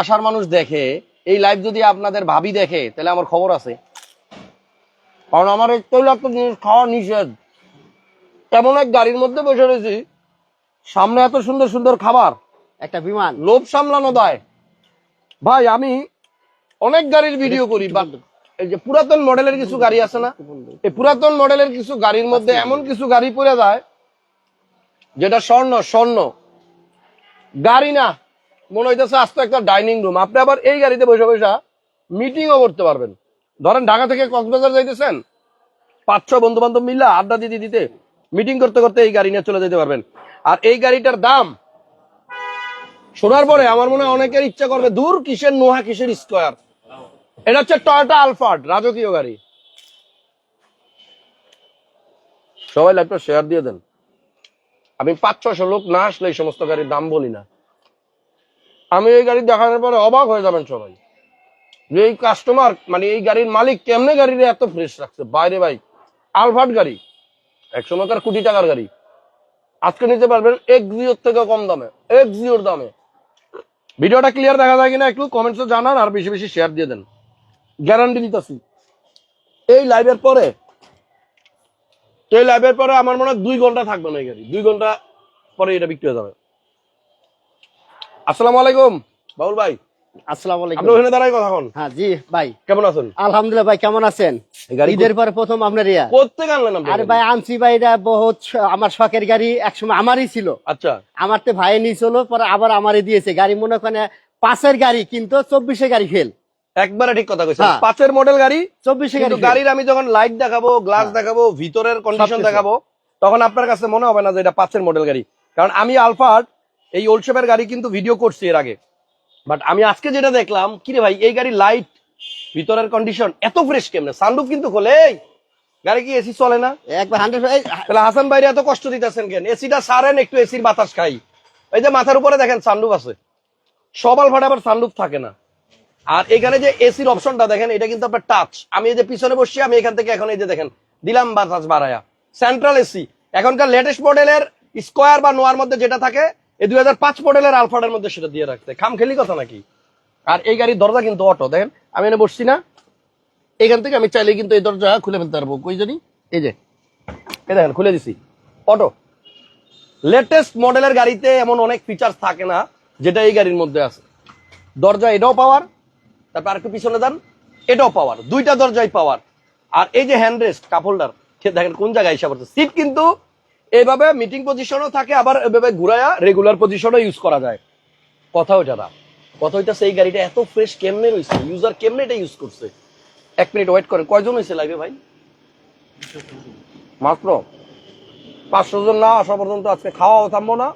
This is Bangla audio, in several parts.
আসার মানুষ দেখে, এই লাইভ যদি আপনাদের ভাবি দেখে, তাহলে আমার খবর আছে। কারণ আমার এই তৈলাক্ত জিনিস খাওয়া নিষেধ। এমন এক গাড়ির মধ্যে বসে রয়েছি, সামনে এত সুন্দর সুন্দর খাবার, একটা বিমান, লোভ সামলানো দায়। ভাই, আমি অনেক গাড়ির ভিডিও করি এই যে পুরাতন মডেলের কিছু গাড়ি আছে না, এই পুরাতন মডেলের কিছু গাড়ির মধ্যে এমন কিছু গাড়ি পড়ে যায়, যেটা স্বর্ণ স্বর্ণ। গাড়ি না মনে হইতেছে আস্ত একটা ডাইনিং রুম। আপনি আবার এই গাড়িতে বসে বসে মিটিংও করতে পারবেন। ধরেন ঢাকা থেকে কক্সবাজার যাইতেছেন, পাঁচ ছ বন্ধু বান্ধব মিলে আড্ডা দিতে দিতে মিটিং করতে করতে এই গাড়ি নিয়ে চলে যেতে পারবেন। আর এই গাড়িটার দাম, শোনার পরে আমার মনে হয় অনেকের ইচ্ছা করবে, দূর কিসের নোহা কিসের স্কোয়ার? এটা হচ্ছে টয়টা আলফার্ড রাজকীয় গাড়ি। সবাই লাইভটা শেয়ার দিয়ে দেন। আমি পাঁচ ছশো লোক না আসলে এই সমস্ত গাড়ির দাম বলি না। আমি এই গাড়ি দেখানোর পরে অবাক হয়ে যাবেন সবাই। যে এই কাস্টমার মানে এই গাড়ির মালিক কেমনে গাড়ির এত ফ্রেশ রাখছে? বাইরে ভাই আলফার্ড গাড়ি এক সময়কার কোটি টাকার গাড়ি। আজকে নিতে পারবেন এক্সিওর থেকে কম দামে এক্সিওর দামে। ভিডিওটা ক্লিয়ার দেখা যায় কিনা একটু কমেন্টসে জানান আর বেশি বেশি শেয়ার দিয়ে দেন। গ্যারান্টি দিতেছি। এই লাইভের পরে, এই লাইভের পরে আমার মনে হয় দুই ঘণ্টা থাকবে না এই গাড়ি। দুই ঘণ্টা পরে এটা বিক্রি হয়ে যাবে। আসসালামু আলাইকুম। বাবুল ভাই আসসালামু আলাইকুম। আপনি ওখানে দাঁড়াই কথা হন হ্যাঁ জি ভাই। কেমন আছেন? আলহামদুলিল্লাহ ভাই কেমন আছেন? গাড়ি ঈদের পরে প্রথম আপনার ইয়া। আনলেন আপনি আরে ভাই আনছি ভাই এটা বহুত আমার শখের গাড়ি একসময় আমারই ছিল। আচ্ছা। আমার তো ভাই নিয়েছিল পরে আবার আমারই দিয়েছে। গাড়ি মনে করেন পাঁচের গাড়ি কিন্তু চব্বিশে গাড়ি ফেল একবারে ঠিক কথা কইছেন। হ্যাঁ। পাঁচের মডেল গাড়ি চব্বিশে গাড়ি। গাড়ির আমি যখন লাইট দেখাবো গ্লাস হ্যাঁ। দেখাবো ভিতরের কন্ডিশন। দেখাবো তখন আপনার কাছে মনে হবে না যে এটা পাঁচের মডেল গাড়ি। কারণ আমি আলফার্ড এই ওল্ড শেপের গাড়ি কিন্তু ভিডিও করছি এর আগে। বাট আমি আজকে যেটা দেখলাম কি রে ভাই এই গাড়ি লাইট ভিতরের কন্ডিশন এত ফ্রেশ কেমনে? সানরুফ কিন্তু খোলে গাড়ি কি এসি চলে না? একবার হান্ড্রেড তাহলে হাসান ভাইরে এত কষ্ট দিতেছেন কেন? এসিটা সারেন একটু এসির বাতাস খাই। এই যে মাথার উপরে দেখেন সানরুফ আছে। সব আলফাটে আবার সানরুফ থাকে না। আর এখানে যে এসির অপশনটা দেখেন এটা কিন্তু আপনার টাচ আমি এই যে পিছনে বসছি আমি এখান থেকে এখন এই যে দেখেন দিলাম বাতাস বাড়ায়া। সেন্ট্রাল এসি এখনকার লেটেস্ট মডেলের স্কোয়ার বা নোয়ার মধ্যে যেটা থাকে এই দুই হাজার পাঁচ মডেলের আলফাটের মধ্যে সেটা দিয়ে রাখতে। খাম খেলি কথা নাকি? আর এই গাড়ির দরজা কিন্তু অটো। দেখেন, আমি এনে বসছি না। এখান থেকে আমি চাইলে কিন্তু এই দরজা খুলে ফেলতে পারব। কই জানি? এই যে। এই দেখেন, খুলে দিছি। অটো। লেটেস্ট মডেলের গাড়িতে এমন অনেক ফিচার্স থাকে না, যেটা এই গাড়ির মধ্যে আছে। দরজা এটাও পাওয়ার। তারপর আরেকটু পিছনে দেন এটাও পাওয়ার। দুইটা দরজাই পাওয়ার। আর এই যে হ্যান্ড রেস্ট কাপ হোল্ডার দেখেন কোন জায়গায় হিসাব সিট কিন্তু এইভাবে মিটিং পজিশনও থাকে, আবার এভাবে ঘুরায়া রেগুলার পজিশনও ইউজ করা যায়। কথা ওইটা না কথা ওইটা সেই গাড়িটা এত ফ্রেশ কেমনে রয়েছে ইউজার কেমনে এটা ইউজ করছে? এক মিনিট ওয়েট করেন। কয়জন হয়েছে লাইভে ভাই? মাত্র? পাঁচশো জন না আসা পর্যন্ত আজকে খাওয়াও থামবো না,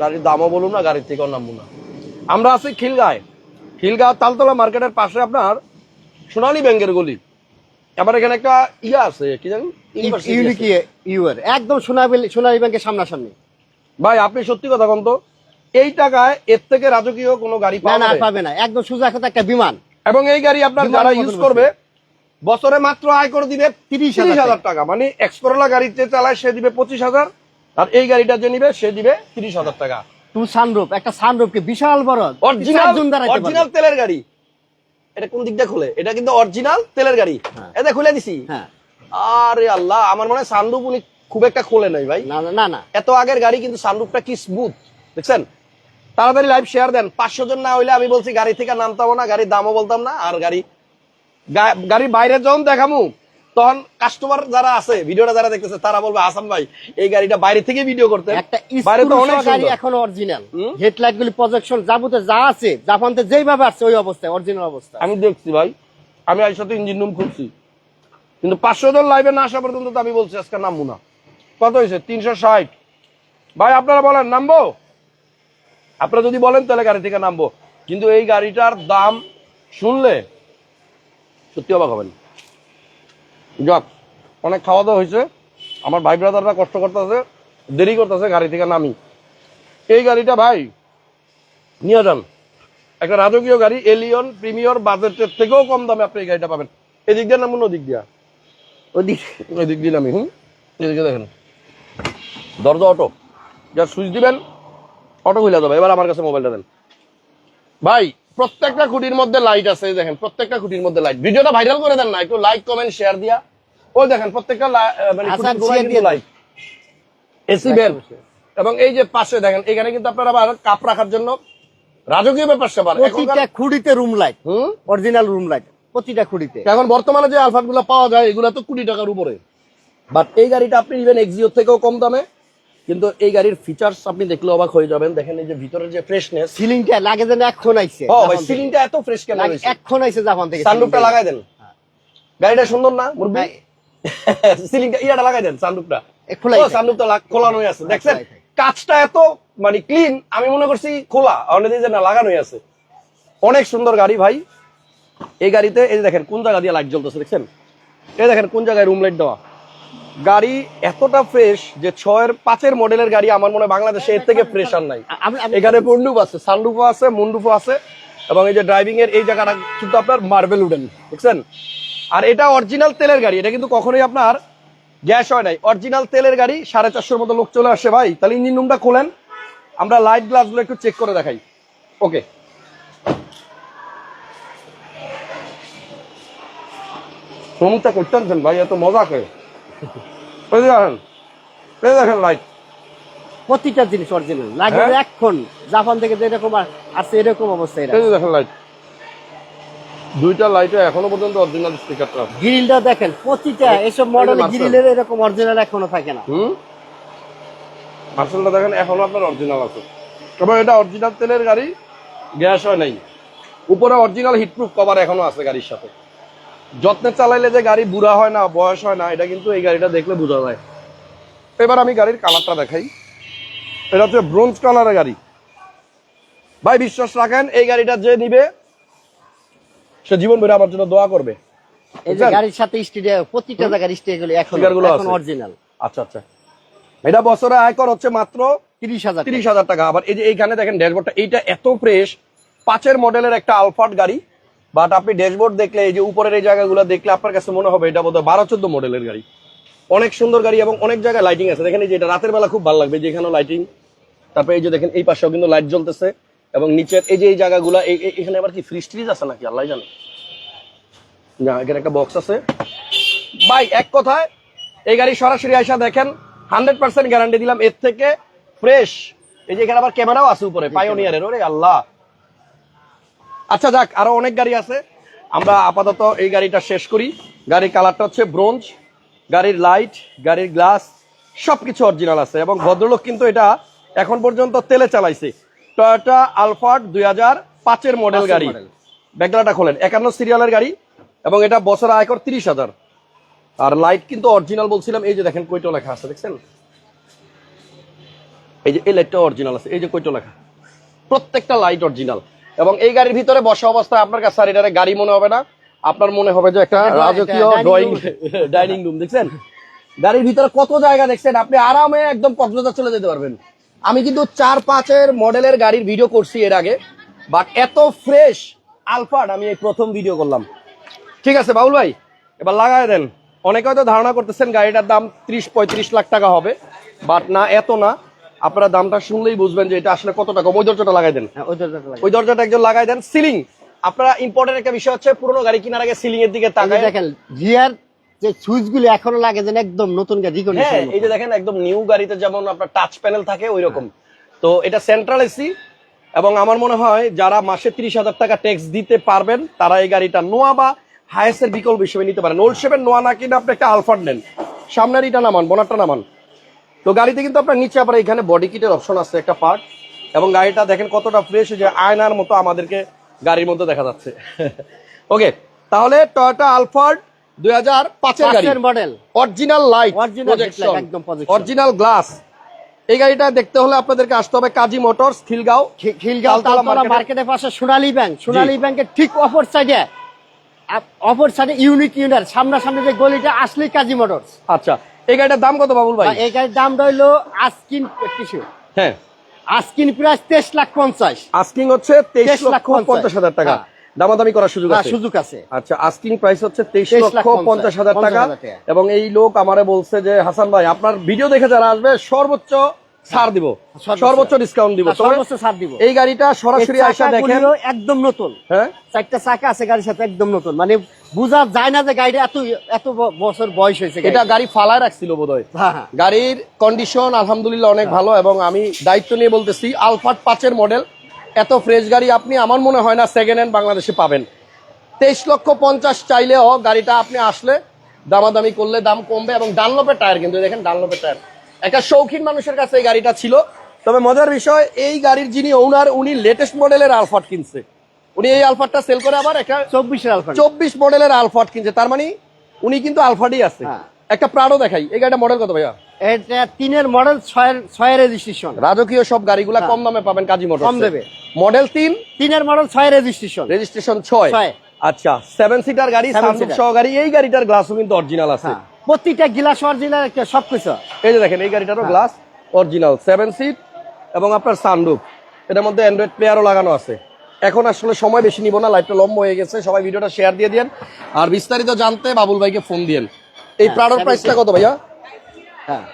গাড়ির দামও বলুন না, গাড়ির থেকেও নামবো না। আমরা আছি খিলগায়। খিলগা তালতলা মার্কেটের পাশে আপনার সোনালী ব্যাংকের গলি। আবার এখানে একটা ইয়া আছে কি জানি? University ইউনিক ইউর একদম সোনালী ব্যাংকের সামনাসামনি। ভাই আপনি সত্যি কথা বলতো এই টাকায় এর থেকে রাজকীয় কোনো গাড়ি পাওয়া না পাবে না। একদম সোজা কথা একটা বিমান। এবং এই গাড়ি আপনার যারা ইউজ করবে বছরে মাত্র আয় করে দিবে তিরিশ হাজার টাকা। মানে এক্সকরোলা গাড়িতে চালায় সে দিবে পঁচিশ হাজার আর এই গাড়িটা যে নিবে সে দিবে তিরিশ হাজার টাকা। তুমি সানরূপ একটা সানরূপ কি বিশাল বড়। অরিজিনাল তেলের গাড়ি। এটা কোন দিকটা খুলে? এটা কিন্তু অরিজিনাল তেলের গাড়ি। হ্যাঁ। এটা খুলে দিছি? হ্যাঁ। আরে আল্লাহ আমার মনে হয় সানরুফ উনি খুব একটা খোলে নাই ভাই। না না, না এত আগের গাড়ি কিন্তু সানরুফটা কি স্মুথ দেখছেন? তাড়াতাড়ি লাইভ শেয়ার দেন। পাঁচশো জন না হইলে আমি বলছি গাড়ি থেকে নামতাম না গাড়ির দামও বলতাম না আর গাড়ি গাড়ির বাইরে যখন দেখামু। তখন কাস্টমার যারা আছে ভিডিওটা যারা দেখতেছে তারা বলবে হাসান ভাই এই গাড়িটা বাইরে থেকে ভিডিও করতে একটা বাইরে তো অনেক গাড়ি এখন অরিজিনাল হেডলাইট গুলি প্রজেকশন যা আছে জাপানতে যেইভাবে আসছে ওই অবস্থায় অরিজিনাল অবস্থা। আমি দেখছি ভাই আমি ইঞ্জিন রুম খুলছি। কিন্তু পাঁচশো জন লাইভে না আসা পর্যন্ত তো আমি বলছি আজকে নামবো না। কত হয়েছে? তিনশো ষাট। ভাই আপনারা বলেন নামবো? আপনারা যদি বলেন তাহলে গাড়ি থেকে নামবো। কিন্তু এই গাড়িটার দাম শুনলে সত্যি অবাক হবেন। যাক অনেক খাওয়া দাওয়া হয়েছে। আমার ভাই ব্রাদাররা কষ্ট করতেছে দেরি করতেছে গাড়ি থেকে নামি। এই গাড়িটা ভাই নিয়ে যান। একটা রাজকীয় গাড়ি এলিয়ন প্রিমিয়র বাজেটের থেকেও কম দামে আপনি এই গাড়িটা পাবেন। এদিক দিয়ে নামুন ওদিক দিয়া? ওদিক ওই দিক দিয়ে নামি হুম? এদিকে দেখেন। দরজা অটো যা সুইচ দিবেন অটো খুলে যাবে। এবার আমার কাছে মোবাইলটা দেন। ভাই প্রত্যেকটা খুঁটির মধ্যে লাইট আছে দেখেন প্রত্যেকটা খুঁটির মধ্যে লাইট ভিডিওটা ভাইরাল করে দেন না একটু লাইক কমেন্ট শেয়ার দিয়া। ওই দেখেন প্রত্যেকটা মানে লাইট এসি বেল এবং এই যে পাশে দেখেন এখানে কিন্তু আপনারা আবার কাপ রাখার জন্য রাজকীয় ব্যাপার স্যাপার প্রতিটা খুঁড়িতে রুম লাইট হুম? অরিজিনাল রুম লাইট প্রতিটা খুঁড়িতে এখন বর্তমানে যে আলফাটগুলো পাওয়া যায় এগুলো তো কোটি টাকার উপরে। বাট এই গাড়িটা আপনি ইভেন এক্সিওর থেকেও কম দামে। কিন্তু এই গাড়ির ফিচার্স আপনি দেখলে অবাক হয়ে যাবেন। দেখেন এই যে ভিতরের যে ফ্রেশনেস সিলিংটা লাগে যেন এখন আইছে। ও ভাই সিলিংটা এত ফ্রেশ কেন হয়েছে? এখন আইছে জাপান থেকে সানরুফটা লাগাই দেন। গাড়িটা সুন্দর না মুরব্বি? ভাই, সিলিংটা ইয়াটা লাগাই দেন সানরুফটা এ খোলাই ও। সানরুফটা খোলানোই আছে। দেখছেন। কাজটা এত মানে ক্লিন আমি মনে করছি খোলা। অনেক যে না লাগানোই আছে। অনেক সুন্দর গাড়ি ভাই। এই গাড়িতে এই যে দেখেন কোন জায়গা দিয়ে লাইট জ্বলতেছে দেখছেন? এই দেখেন কোন জায়গায় রুম লাইট দেওয়া? গাড়ি এতটা ফ্রেশ যে ছয়ের পাঁচের মডেলের গাড়ি আমার মনে হয় বাংলাদেশে এর থেকে ফ্রেশ আর নাই। এখানে পন্ডুপ আছে সানরুফও আছে মুন্ডুফও আছে এবং এই যে ড্রাইভিং এর এই জায়গাটা কিন্তু আপনার মার্বেল উডেন বুঝছেন আর এটা অরিজিনাল তেলের গাড়ি এটা কিন্তু কখনোই আপনার গ্যাস হয় নাই। অরিজিনাল তেলের গাড়ি সাড়ে চারশোর মতো লোক চলে আসে ভাই। তাহলে ইঞ্জিন রুমটা খোলেন। আমরা লাইট গ্লাসগুলো একটু চেক করে দেখাই। ওকে সমুখটা করতেন ভাই এত মজা করে। যে দেখেন এই দেখেন লাইট প্রতিটা জিনিস অরিজিনাল লাগে হ্যাঁ? এখন জাপান থেকে যেরকম আসছে এরকম অবস্থা এই দেখেন লাইট দুইটা লাইটে এখনও পর্যন্ত অরিজিনাল স্টিকারটা গ্রিলটা দেখেন প্রতিটা এসব মডেল গ্রিলের এরকম অরিজিনাল এখনও থাকে না। হুম? মার্শালটা দেখেন এখনও আপনার অরিজিনাল আছে। তবে এটা অরিজিনাল তেলের গাড়ি গ্যাস হয় নাই। উপরে অরিজিনাল হিটপ্রুফ কভার এখনও আছে গাড়ির সাথে। যত্নে চালাইলে যে গাড়ি বুড়া হয় না বয়স হয় না এটা কিন্তু এই গাড়িটা দেখলে বোঝা যায়। এবার আমি গাড়ির কালারটা দেখাই। এটা হচ্ছে ব্রোঞ্জ কালারের গাড়ি। ভাই বিশ্বাস রাখেন এই গাড়িটা যে নিবে সে জীবন বেড়ে আমার জন্য দোয়া করবে। এই যে গাড়ির সাথে প্রতিটা জায়গার স্টিডিয়াম এখন এখন অরিজিনাল আচ্ছা আচ্ছা। এটা বছরে আয়কর হচ্ছে মাত্র তিরিশ হাজার তিরিশ হাজার টাকা। আবার এই যে এইখানে দেখেন ড্যাশবোর্ডটা এইটা এত ফ্রেশ পাঁচের মডেলের একটা আলফাট গাড়ি। বাট আপনি ড্যাশবোর্ড দেখলে এই যে উপরের এই জায়গাগুলো দেখলে আপনার কাছে মনে হবে এটা বোধহয় বারো চোদ্দ মডেলের গাড়ি। অনেক সুন্দর গাড়ি এবং অনেক জায়গায় লাইটিং আছে। দেখেন এই যে এটা রাতের বেলা খুব ভালো লাগবে যেখানে লাইটিং তারপরে এই যে দেখেন এই পাশেও কিন্তু লাইট জ্বলতেছে এবং নিচের এই যে এই জায়গাগুলো এখানে আবার কি ফ্রিজ ট্রিজ আছে নাকি? আল্লাহ জানে। না এখানে একটা বক্স আছে। ভাই এক কথায় এই গাড়ি সরাসরি আইসা দেখেন হান্ড্রেড পার্সেন্ট গ্যারান্টি দিলাম এর থেকে ফ্রেশ এই যে এখানে আবার ক্যামেরাও আছে উপরে পাইওনিয়ারের ওরে আল্লাহ। আচ্ছা যাক আরও অনেক গাড়ি আছে। আমরা আপাতত এই গাড়িটা শেষ করি। গাড়ির কালারটা হচ্ছে ব্রোঞ্জ গাড়ির লাইট গাড়ির গ্লাস সবকিছু অরিজিনাল আছে এবং ভদ্রলোক কিন্তু এটা এখন পর্যন্ত তেলে চালাইছে। টয়োটা আলফার্ড দুই হাজার পাঁচের মডেল গাড়ি। ব্যাগলাটা খোলেন। একান্ন সিরিয়ালের গাড়ি এবং এটা বছর আয়কর তিরিশ হাজার। আর লাইট কিন্তু অরিজিনাল বলছিলাম এই যে দেখেন কইটো লেখা আছে দেখছেন? এই যে এই লাইটটা অরিজিনাল আছে এই যে কইটো লেখা। প্রত্যেকটা লাইট অরিজিনাল এবং এই গাড়ির ভিতরে বসা অবস্থায় আপনার কাছে আর এটারে গাড়ি মনে হবে না। আপনার মনে হবে যে একটা রাজকীয় ড্রয়িং। ডাইনিং রুম দেখছেন? গাড়ির ভিতরে কত জায়গা দেখছেন? আপনি আরামে একদম কক্সবাজার চলে যেতে পারবেন। আমি কিন্তু চার পাঁচের মডেলের গাড়ির ভিডিও করছি এর আগে বাট এত ফ্রেশ আলফাড আমি এই প্রথম ভিডিও করলাম। ঠিক আছে বাউল ভাই এবার লাগাই দেন। অনেকে হয়তো ধারণা করতেছেন গাড়িটার দাম ত্রিশ পঁয়ত্রিশ লাখ টাকা হবে বাট না এত না। আপনারা দামটা শুনলেই বুঝবেন যে এটা আসলে কত টাকা। ওই দরজাটা লাগাই দেন। হ্যাঁ, ওই দরজাটা একজন লাগাই দেন। সিলিং। আপনারা ইম্পর্টেন্ট একটা বিষয় হচ্ছে পুরোনো গাড়ি কেনার আগে সিলিং এর দিকে তাকায়। দেখেন গিয়ার যে সুইচ গুলি এখনও লাগে যেন একদম নতুন গাড়ি হ্যাঁ এই যে দেখেন একদম নিউ গাড়িতে যেমন আপনার টাচ প্যানেল থাকে ওই রকম তো এটা সেন্ট্রাল এসি এবং আমার মনে হয় যারা মাসে তিরিশ হাজার টাকা ট্যাক্স দিতে পারবেন তারা এই গাড়িটা নোয়া বা হায়েস্টের বিকল্প হিসেবে নিতে পারেন। ওল্ড সেভেন নোয়া না কিনে আপনি একটা আলফার নেন। সামনের ইটা নামান বোনারটা নামান। তো গাড়িতে কিন্তু আপনার নিচে আবার এখানে বডি কিটের অপশন আছে একটা পার্ট এবং গাড়িটা দেখেন কতটা ফ্রেশ যে আয়নার মতো আমাদেরকে গাড়ির মধ্যে দেখা যাচ্ছে। ওকে তাহলে টয়োটা আলফার্ড দুই হাজার পাঁচের গাড়ি। Model original light. Original glass এই গাড়িটা দেখতে হলে আপনাদেরকে আসতে হবে কাজী মোটরস খিলগাঁও। খিলগাঁও তালতলা মার্কেটের পাশে সোনালী ব্যাংক সোনালী ব্যাংকের ঠিক অপর সাইডে অপর সাইডে ইউনিক ইউনার সামনাসামনি যে গলিটা আসলেই কাজী মোটরস। আচ্ছা এই গাড়িটার দাম কত বাবুল ভাই? এই গাড়ির দাম রইল আস্কিন কিছু। হ্যাঁ। আস্কিন প্রাইস তেইশ লাখ পঞ্চাশ। আস্কিং হচ্ছে তেইশ 23 লাখ লক্ষ পঞ্চাশ। হাজার টাকা। হ্যাঁ। দামাদামি করার সুযোগ হ্যাঁ, আছে। সুযোগ আছে। আচ্ছা আস্কিং প্রাইস হচ্ছে তেইশ 23 লক্ষ লাখ পঞ্চাশ হাজার 50 টাকা। হাজার টাকা। এবং এই লোক আমারে বলছে যে হাসান ভাই আপনার ভিডিও দেখে যারা আসবে সর্বোচ্চ ছাড় দিব। সর্বোচ্চ। ডিসকাউন্ট দিব। সর্বোচ্চ ছাড় দিব। এই গাড়িটা সরাসরি আসা দেখেন। একদম নতুন। হ্যাঁ? চারটা চাকা আছে গাড়ির সাথে একদম নতুন। মানে বোঝা যায় না যে গাড়িটা এত এত বছর বয়স হয়েছে এটা গাড়ি ফালায় রাখছিল বোধহয়। হ্যাঁ হ্যাঁ। গাড়ির কন্ডিশন আলহামদুলিল্লাহ অনেক ভালো এবং আমি দায়িত্ব নিয়ে বলতেছি আলফাট পাঁচের মডেল এত ফ্রেশ গাড়ি আপনি আমার মনে হয় না সেকেন্ড হ্যান্ড বাংলাদেশে পাবেন। তেইশ লক্ষ পঞ্চাশ চাইলেও গাড়িটা আপনি আসলে দামাদামি করলে দাম কমবে এবং ডানলপের টায়ার কিন্তু দেখেন ডানলপের টায়ার একটা শৌখিন মানুষের কাছে এই গাড়িটা ছিল। তবে মজার বিষয় এই গাড়ির যিনি ওনার উনি লেটেস্ট মডেলের আলফাট কিনছে। উনি এই আলফাটটা সেল করে আবার একটা চব্বিশের আলফা চব্বিশ মডেলের আলফাট কিনছে। তার মানে উনি কিন্তু আলফাটই আছে। হ্যাঁ। একটা প্রাড়ো দেখাই। এই গাড়িটা মডেল কত ভাইয়া? এটা তিনের মডেল ছয়ের ছয়ের রেজিস্ট্রেশন রাজকীয় সব গাড়িগুলা হ্যাঁ। কম দামে পাবেন কাজী মোটর কম দেবে। মডেল তিন? তিনের মডেল ছয় রেজিস্ট্রেশন রেজিস্ট্রেশন ছয়। আচ্ছা সেভেন সিটার গাড়ি। সহ গাড়ি। এই গাড়িটার গ্লাসও কিন্তু অরিজিনাল আছে। হ্যাঁ। প্রতিটা গিলাস অরিজিনাল সবকিছু। এই যে দেখেন এই গাড়িটারও হ্যাঁ। গ্লাস অরিজিনাল সেভেন সিট এবং আপনার সানরুফ এটার মধ্যে অ্যান্ড্রয়েড প্লেয়ারও লাগানো আছে। এখন আসলে সময় বেশি নিব না লাইটটা লম্বা হয়ে গেছে। সবাই ভিডিওটা শেয়ার দিয়ে দিন আর বিস্তারিত জানতে বাবুল ভাইকে ফোন দিয়েন। এই হ্যাঁ, প্রাড়োর প্রাইসটা কত ভাইয়া? হ্যাঁ।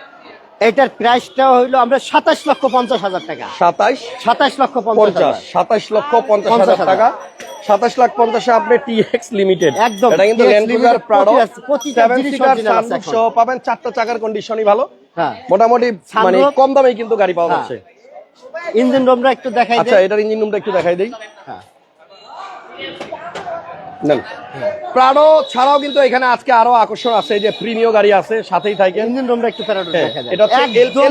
এটার প্রাইসটা হইল আমরা সাতাশ লক্ষ পঞ্চাশ হাজার টাকা। সাতাশ সাতাশ লক্ষ পঞ্চাশ সাতাশ লক্ষ পঞ্চাশ হাজার। টাকা। সাতাশ লাখ পঞ্চাশে আপনি টিএক্স লিমিটেড একদম, এটা কিন্তু। সহ পাবেন চারটা চাকার কন্ডিশনই ভালো। হ্যাঁ। মোটামুটি মানে কম দামেই কিন্তু গাড়ি পাওয়া হ্যাঁ। যাচ্ছে। ইঞ্জিন রুমটা একটু দেখাই আচ্ছা এটার ইঞ্জিন রুমটা একটু দেখাই দেই। হ্যাঁ। নেন। ছাড়াও কিন্তু এখানে আজকে আরও আকর্ষণ আছে যে প্রিমিয় গাড়ি আছে সাথেই থাকেন। ইঞ্জিন রুমটা একটু প্যারাডো দেখা যায় এটা হচ্ছে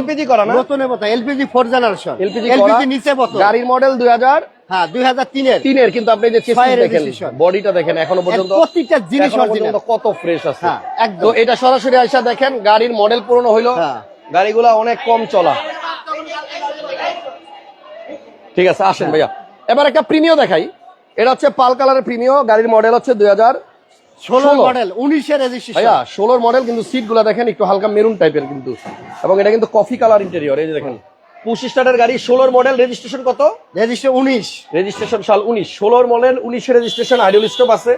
LPG করা না? নতুনের মতো LPG four generation LPG LPG নিচে মতো গাড়ির মডেল দুই হাজার। হ্যাঁ দুই হাজার তিনের। তিনের কিন্তু আপনি যে দেখেন বডিটা দেখেন এখনও পর্যন্ত প্রতিটা জিনিস এখনও অরিজিনাল পর্যন্ত কত ফ্রেশ আছে। হ্যাঁ, একদম। এটা সরাসরি আইসা দেখেন গাড়ির মডেল পুরনো হইল হ্যাঁ। গাড়িগুলা অনেক কম চলা। ঠিক আছে আসেন ভাইয়া। এবার একটা প্রিমিয় দেখাই। এটা হচ্ছে পাল কালারের প্রিমিয় গাড়ির মডেল হচ্ছে দুই হাজার ষোলো ষোলো। মডেল উনিশের রেজিস্ট্রেশন ভাইয়া ষোলোর মডেল কিন্তু সিটগুলা দেখেন একটু হালকা মেরুন টাইপের কিন্তু। এবং এটা কিন্তু কফি কালার ইন্টেরিয়র এই যে দেখেন। পুশ স্টার্টের গাড়ি ষোলোর মডেল রেজিস্ট্রেশন কত? রেজিস্ট্রেশন উনিশ। রেজিস্ট্রেশন সাল উনিশ। ষোলোর মডেল উনিশের রেজিস্ট্রেশন আইডল স্টপ আছে।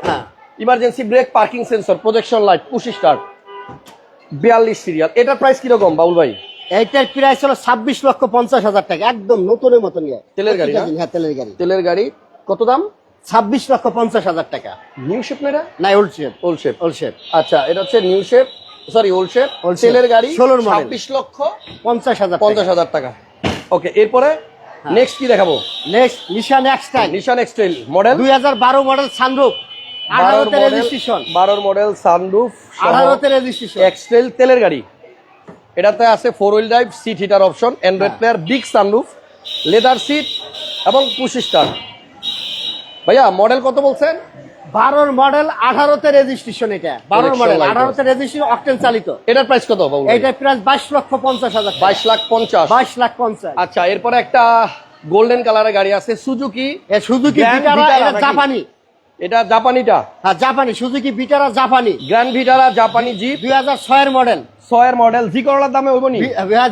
Emergency brake parking sensor projection light push start বিয়াল্লিশ সিরিয়াল এটার প্রাইস কীরকম বাউল ভাই? এইটার প্রাইস হলো ছাব্বিশ লক্ষ পঞ্চাশ হাজার টাকা একদম নতুনের মতো নিয়ে তেলের গাড়ি, হ্যাঁ তেলের গাড়ি। তেলের গাড়ি কত দাম? ছাব্বিশ লক্ষ পঞ্চাশ হাজার টাকা। নিউ শেপ না না old shape old shape old shape আচ্ছা এটা হচ্ছে new shape sorry old shape. তেলের গাড়ি 16 model। ছাব্বিশ লক্ষ পঞ্চাশ হাজার পঞ্চাশ হাজার টাকা। ওকে এরপরে হ্যাঁ। নেক্সট কি দেখাবো? Next Nissan X Trail Nissan X Trail model দুই হাজার বারো মডেল সানরুফ বারোর আঠারোতে মডেল রেজিস্ট্রেশন বারোর মডেল সানরুফ আঠারোতে রেজিস্ট্রেশন এক্সটাইল তেলের গাড়ি। এটাতে আছে four wheel drive seat heater option android হ্যাঁ। Player big sunroof leather seat এবং পুশ স্টার ভাইয়া মডেল কত বলছেন? বারোর মডেল আঠারোতে রেজিস্ট্রেশন এটা। বারোর মডেল আঠারোতে রেজিস্ট্রেশন অকটেন চালিত। এটার প্রাইস কত বাবু এইটা প্রাইস বাইশ লক্ষ পঞ্চাশ হাজার বাইশ লাখ পঞ্চাশ। বাইশ লাখ পঞ্চাশ। আচ্ছা এরপরে একটা গোল্ডেন কালারের গাড়ি আছে সুজুকি সুজুকি জাপানি। এটা জাপানিটা? হ্যাঁ জাপানি সুজুকি বিটারা জাপানি। গ্র্যান্ড ভিটারা জাপানি জিপ দুই হাজার ছয়ের মডেল ছয়ের মডেল জি করলার দামে হইব নি?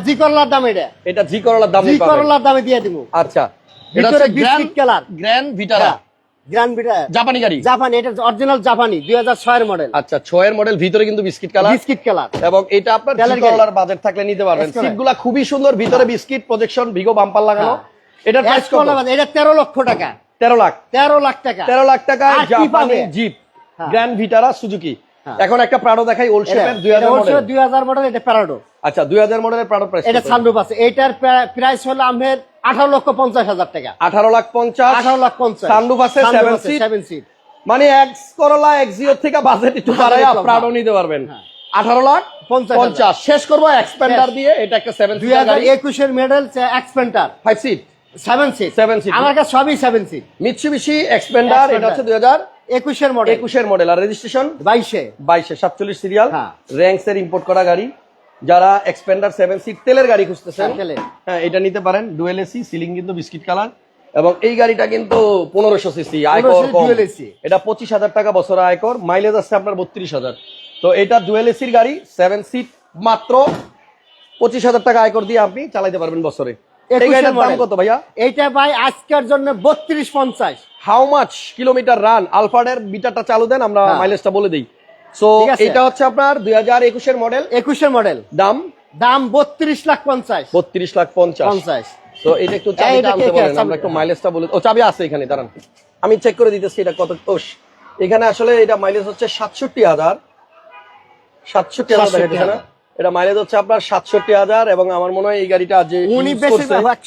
জি করলার দাম এটা। এটা জি করলার দামে জি করলার দামে দিয়ে দিব। আচ্ছা এটা grand colour grand Vitara grand beta জাপানি গাড়ি? জাপানি এটা অরিজিনাল জাপানি দুই হাজার মডেল আচ্ছা ছয়ের মডেল ভিতরে কিন্তু বিস্কিট কালার বিস্কিট কালার এবং এটা আপনার তেলের বাজেট থাকলে নিতে পারবেন। সিটগুলা খুবই সুন্দর ভিতরে বিস্কিট প্রজেকশন ভিগো বাম্পার লাগানো। এটার প্রাইস কত? এটা তেরো লক্ষ টাকা। তেরো লাখ। তেরো লাখ টাকা। তেরো লাখ টাকায় আর জাপানি জিপ হ্যাঁ। গ্র্যান্ড ভিটারা সুজুকি হ্যাঁ। এখন একটা প্রাডো দেখাই ওল্ড শেপের মডেল মডেল এটা প্যারাডো আচ্ছা দুই হাজার মডেলের প্রাডো প্রাইস এটা সানরুফ আছে। এটার প্রাইস হলো আমাদের আঠারো লক্ষ পঞ্চাশ হাজার টাকা। আঠারো লাখ পঞ্চাশ। আঠারো লাখ পঞ্চাশ। সানরুফ আছে সেভেন সিট মানে এক্স করলা এক্স জিও থেকে বাজেট একটু প্রাডো হ্যাঁ। নিতে পারবেন। হ্যাঁ। আঠারো লাখ পঞ্চাশ পঞ্চাশ। শেষ করব এক্সপেন্ডার দিয়ে এটা একটা সেভেন দুই হাজার একুশের model Xpander five seat seven seat Seven seat। আমার কাছে সবই সেভেন সিট মিৎসুবিশি এক্সপেন্ডার এটা হচ্ছে দুই হাজার একুশের মডেল একুশের মডেল আর রেজিস্ট্রেশন বাইশে। বাইশে সাতচল্লিশ সিরিয়াল। র্যাঙ্কস এর ইম্পোর্ট করা গাড়ি। যারা এক্সপেন্ডার সেভেন সিট তেলের গাড়ি খুঁজতেছেন হ্যাঁ, হ্যাঁ এটা নিতে পারেন। ডুয়েল এসি সিলিং কিন্তু বিস্কিট কালার এবং এই গাড়িটা কিন্তু পনেরোশো সিসি আয়কর 1500 কম। Dual AC এটা পঁচিশ হাজার টাকা বছর আয়কর মাইলেজ আছে আপনার বত্রিশ হাজার। তো এটা ডুয়েল এসির গাড়ি সেভেন সিট মাত্র পঁচিশ হাজার টাকা আয়কর দিয়ে আপনি চালাইতে পারবেন বছরে। এই 21 গাড়িটার দাম model। কত ভাইয়া? এইটা ভাই আজকের জন্য বত্রিশ পঞ্চাশ। হাউ মাচ কিলোমিটার রান আলফাডের বিটারটা চালু দেন আমরা হ্যাঁ। মাইলেজটা বলে দিই। সো এটা হচ্ছে আপনার দুই হাজার একুশের মডেল একুশের মডেল দাম? দাম বত্রিশ লাখ পঞ্চাশ। বত্রিশ লাখ পঞ্চাশ। পঞ্চাশ। তো এটা একটু চাবিটা আনতে? আমরা একটু মাইলেজটা বলি ও চাবি আছে এখানে দাঁড়ান। আমি চেক করে দিতেছি এটা কত ওস। এখানে আসলে এটা মাইলেজ হচ্ছে সাতষট্টি হাজার। সাতষট্টি হাজার দেখা না? এটা মাইলেজ হচ্ছে আপনার সাতষট্টি হাজার এবং আমার মনে হয় এই গাড়িটা যে উনি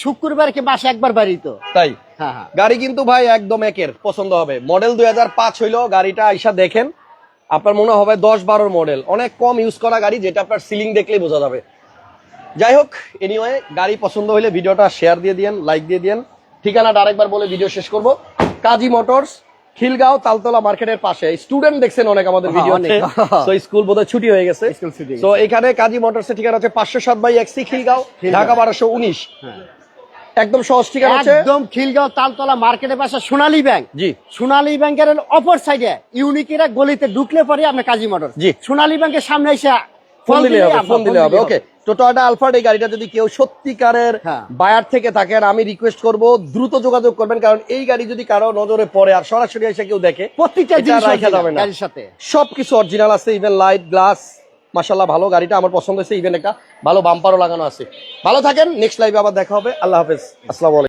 শুক্রবার কি মাসে একবার বাড়ি তো? তাই। হ্যাঁ হ্যাঁ। গাড়ি কিন্তু ভাই একদম একের পছন্দ হবে। মডেল দুই হাজার পাঁচ হইল গাড়িটা আইসা দেখেন। আপনার মনে হবে দশ বারোর মডেল অনেক কম ইউজ করা গাড়ি যেটা আপনার সিলিং দেখলেই বোঝা যাবে। যাই হোক এনিওয়ে গাড়ি পছন্দ হলে ভিডিওটা শেয়ার দিয়ে দিয়েন লাইক দিয়ে দিয়েন। ঠিকানাটা আরেকবার বলে ভিডিও শেষ করব। কাজী মোটরস খিলগাঁও তালতলা মার্কেটের পাশে। স্টুডেন্ট দেখছেন অনেক আমাদের ভিডিও। তো স্কুল বোধহয় ছুটি হয়ে গেছে। তো এখানে কাজী মোটরস এর ঠিকানা হচ্ছে পাঁচশো সাত বাই একসি খিলগাঁও খিলগাঁও। ঢাকা বারোশো উনিশ। হ্যাঁ। একদম সহজ ঠিকানা হচ্ছে একদম খিলগাঁও তালতলা মার্কেটের পাশে সোনালী ব্যাংক জি সোনালী ব্যাংকের অপর সাইডে ইউনিকেরা গলিতে ঢুকলে পরে আপনার কাজী মোটর জি। সোনালী ব্যাংকের সামনে এসে ফোন দিলে হবে ফোন দিলে হবে ওকে তো টয়টা আলফার্ড এই গাড়িটা যদি কেউ সত্যিকারের হ্যাঁ। বায়ার থেকে থাকেন আমি রিকোয়েস্ট করব দ্রুত যোগাযোগ করবেন কারণ এই গাড়ি যদি কারও নজরে পড়ে আর সরাসরি এসে কেউ দেখে প্রত্যেকটা জিনিস original যাবে না। গাড়ির সাথে সবকিছু অরিজিনাল আছে ইভেন লাইট গ্লাস মাশাল্লাহ ভালো গাড়িটা আমার পছন্দ হয়েছে। ইভেন একটা ভালো বাম্পারও লাগানো আছে। ভালো থাকেন নেক্সট লাইভে আবার দেখা হবে। আল্লাহ হাফেজ। আসসালামু